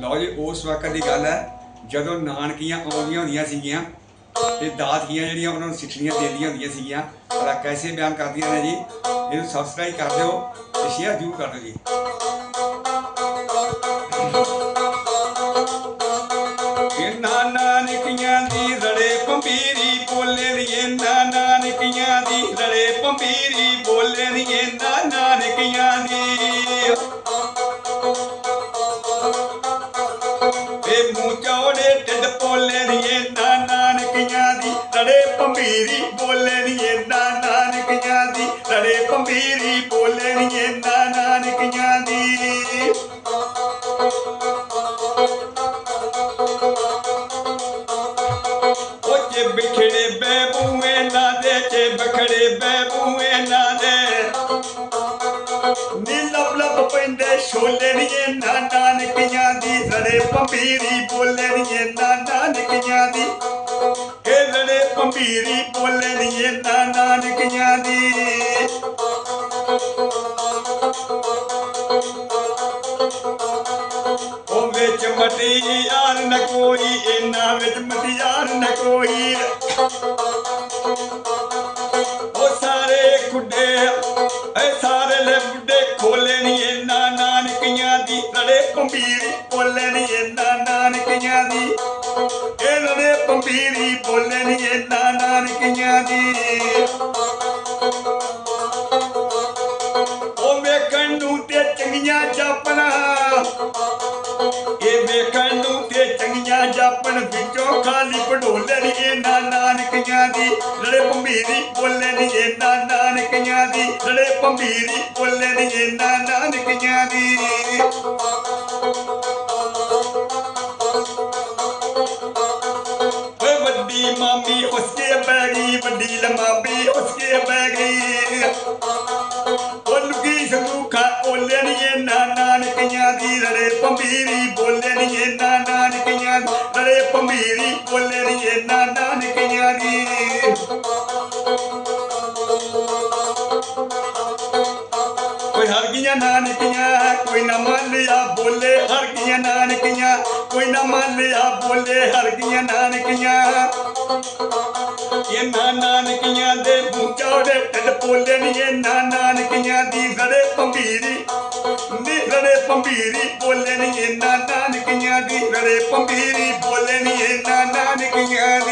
ਲਓ ਜੀ, ਉਸ ਵਕਤ ਦੀ ਗੱਲ ਹੈ, ਜਦੋਂ ਨਾਨਕੀਆਂ ਆਉਂਦੀਆਂ ਹੁੰਦੀਆਂ ਸੀਗੀਆਂ ਤੇ ਦਾਤੀਆਂ ਜਿਹੜੀਆਂ ਉਹਨਾਂ ਨੂੰ ਸਿੱਖੀਆਂ ਦੇਦੀਆਂ ਹੁੰਦੀਆਂ ਸੀਗੀਆਂ ਪਰ ਕੈਸੇ ਬਿਆਨ ਕਰਦੀਆਂ ਨੇ ਜੀ? ਇਹਨੂੰ ਸਬਸਕ੍ਰਾਈਬ ਕਰ ਦਿਓ ਤੇ ਸ਼ੇਅਰ ਜ਼ਰੂਰ ਕਰ ਦਿਓ ਜੀ। ਇਹਨਾਂ ਨਾਨਕੀਆਂ ਦੀ ਰੜੇ ਪੰਬੀਰੀ ਬੋਲੇ ਨੀ, ਇਹਨਾਂ ਨਾਨਕੀਆਂ ਦੀ ਰੜੇ ਪੰਬੀਰੀ ਬੋਲੇ ਨੀ, ਇਹਨਾਂ ਨਾਨਕੀਆਂ ਦੀ ਚੌੜੇ ਢਿੱਡ ਪੋਲੇ ਨੀ ਨਾਨਕੀਆਂ ਦੀ। ਰੜੇ ਪੰਬੀਰੀ ਬੋਲੇ ਨੀ ਇਹਨਾਂ ਦੀ। ਰੜੇ ਪੰਬੀਰੀ ਬੋਲੇ ਨੀ ਇਹਨਾਂ ਦੀ। ਉਹ ਜੇ ਬਿਖੜੇ ਬੈਬੂਏ ਨਾ ਦੇ, ਜੇ ਬਖੜੇ ਬੈਬੂਏ ਨਾ ਦੇ। ਨੀ ਲੱਭ ਲੱਭ ਪੈਂਦੇ ਛੋਲੇ ਨੀ ਇਹਨਾਂ ਨਾਨਕੀਆਂ ਦੀ। ਰੜੇ ਪੰਬੀਰੀ ਬੋਲੇ ਨੀ ਇਹਨਾਂ ਨਾਨਕੀਆਂ ਦੀ। ਇਹ ਪੰਬੀਰੀ ਬੋਲੇ ਨੀ ਇਹਨਾਂ ਦੀ। ਉਹ ਵਿੱਚ ਮਟਿਆਰ ਨ ਕੋਈ, ਇਹਨਾਂ ਵਿੱਚ ਮਟਿਆਰ ਨ ਕੋਈ। ਉਹ ਸਾਰੇ ਖੁੱਡੇ ਐ ਸਾਰੇ ਲੈ ਬੁੱਢੇ ਖੋਲੇ ਨਹੀਂ ਇਹਨਾਂ ਨਾਨਕੀਆਂ ਦੀ। ਲੜੇ ਪੰਬੀਰੀ ਬੋਲੇ ਨੀ ਇਹਨਾਂ ਲੜੇ ਪੰਬੀਰੀ ਬੋਲੇ ਨਾਨਕੀਆਂ ਦੀ। ਉਹ ਵੇਖਣ ਨੂੰ ਤੇ ਚੰਗੀਆਂ ਜਾਪਣਾ। ਇਹ ਵੇਖਣ ਨੂੰ ਤੇ ਚੰਗੀਆਂ ਜਾਪਣ ਵਿੱਚੋਂ ਖਾਲੀ ਪਢੋਲੇ ਨੀ ਨਾਨਕੀਆਂ ਦੀ। ਲੜੇ ਪੰਬੀਰੀ ਬੋਲਣ ਨੀ ਇਹਨਾਂ ਨਾਨਕੀਆਂ ਦੀ। ਲੜੇ ਪੰਬੀਰੀ ਬੋਲਣ ਨੀ ਨਾਨਕੀਆਂ ਦੀ। ਓਏ ਵੱਡੀ ਮਾਮੀ ਉਸਕੇ ਬੈ ਗਈ, ਵੱਡੀ ਲਮਾਮੀ ਉਸਕੇ ਬੈ ਗਈ। ਉਹ ਲੁਕੀ ਸੰਦੂਖਾ ਓਲੇ ਨੀ ਇਹਨਾਂ ਨਾਨਕੀਆਂ ਦੀ, ਰੜੇ ਪੰਬੀਰੀ ਬੋਲੇ ਨੀ ਇਹਨਾਂ ਨਾਨਕੀਆਂ ਦੀ, ਰੜੇ ਪੰਬੀਰੀ ਬੋਲੇ ਨੀ ਇਹਨਾਂ ਨਾਨਕੀਆਂ ਹਰ ਗਈਆਂ ਨਾਨਕੀਆਂ, ਕੋਈ ਨਾ ਮੰਨ ਲਿਆ ਬੋਲੇ ਹਰ ਗਈਆਂ ਨਾਨਕੀਆਂ, ਕੋਈ ਨਾ ਮੰਨ ਬੋਲੇ ਹਰ ਗਈਆਂ ਨਾਨਕੀਆਂ। ਇਹਨਾਂ ਨਾਨਕੀਆਂ ਦੇ ਮੂੰਹ ਚੌੜੇ ਢਿੱਡ ਪੋਲੇ ਨੀ ਇਹਨਾਂ ਨਾਨਕੀਆਂ ਦੀ। ਰੜੇ ਪੰਬੀਰੀ ਨੀ ਰੜੇ ਪੰਬੀਰੀ ਬੋਲੇ ਨੀ ਇਹਨਾਂ ਨਾਨਕੀਆਂ ਦੀ। ਰੜੇ ਪੰਬੀਰੀ ਬੋਲੇ ਨੀ ਇਹਨਾਂ ਨਾਨਕੀਆਂ ਦੀ।